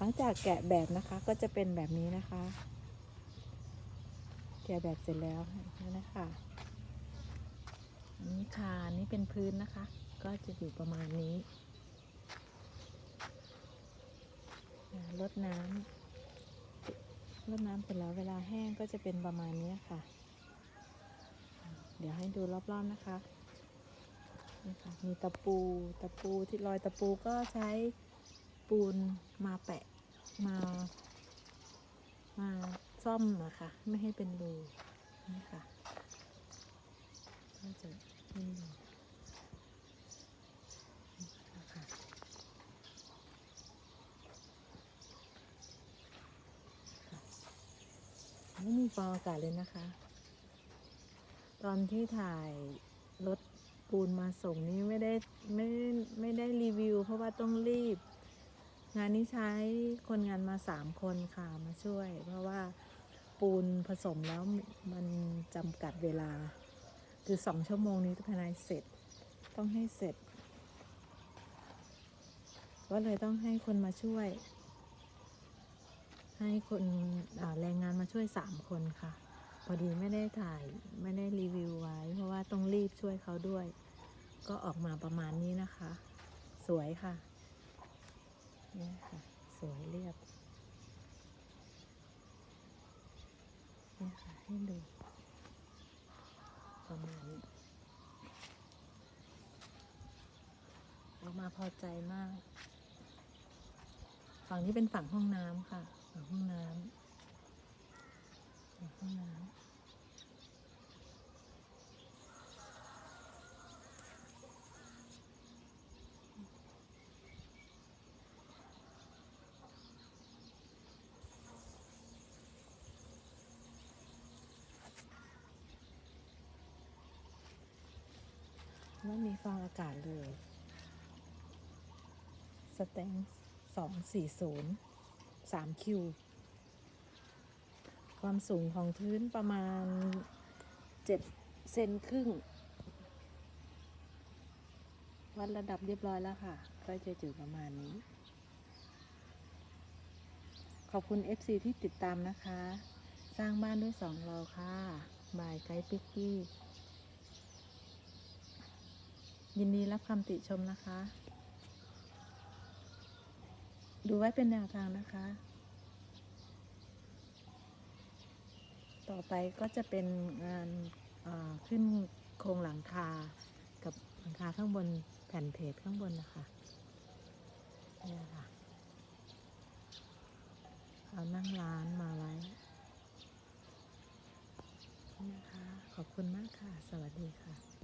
หลังจากแกะแบบนะคะก็จะเป็นแบบนี้นะคะ แกะแบบเสร็จแล้วนี่นะคะนนี้คานนี่เป็นพื้นนะคะ ก็จะอยู่ประมาณนี้อ่ารดน้ำรดน้ำเสร็จแล้วเวลาแห้งก็จะเป็นประมาณนี้ค่ะ เดี๋ยวให้ดูรอบๆนะคะนี่ค่ะมีตะปูตะปูที่รอยตะปูก็ใช้ ปูนมาแปะมา มาซ่อมนะคะ ไม่ให้เป็นรูนี่ค่ะก็จะไม่นะคะไม่มีฟองอากาศเลยนะคะ ตอนที่ถ่ายรถปูนมาส่งนี้ไม่ได้ไม่ได้ไม่ได้รีวิว เพราะว่าต้องรีบ งานนี้ใช้คนงานมาสามคนค่ะมาช่วย เพราะว่าปูนผสมแล้วมันจำกัดเวลา คือสองชั่วโมงนี้ภายในเสร็จ ต้องให้เสร็จ ก็เลยต้องให้คนมาช่วย ให้คนแรงงานมาช่วยสามคนค่ะ พอดีไม่ได้ถ่ายไม่ได้รีวิวไว้ เพราะว่าต้องรีบช่วยเขาด้วย ก็ออกมาประมาณนี้นะคะ สวยค่ะ นี่ยค่ะสวยเรียบเนี่ยค่ะให้ดู ประมาณนี้ออกมาพอใจมาก ฝั่งนี้เป็นฝั่งห้องน้ำค่ะ ฝั่งห้องน้ำฝั่งห้องน้ำ ไม่มีฟองอากาศเลยสแตงสองสี่ศูนย์สามคิว ความสูงของพื้นประมาณเจ็ดเซนครึ่ง วัดระดับเรียบร้อยแล้วค่ะ ก็จะอยู่ประมาณนี้ ขอบคุณ FC ที่ติดตามนะคะ สร้างบ้านด้วยสองเราค่ะ บายไกด์ปิกกี้ ยินดีรับคำติชมนะคะ ดูไว้เป็นแนวทางนะคะ ต่อไปก็จะเป็นงานขึ้นโครงหลังคา กับหลังคาข้างบนแผ่นเพจข้างบนนะคะเนี่ยค่ะ เอานั่งร้านมาไว้นะคะ ขอบคุณมากค่ะ สวัสดีค่ะ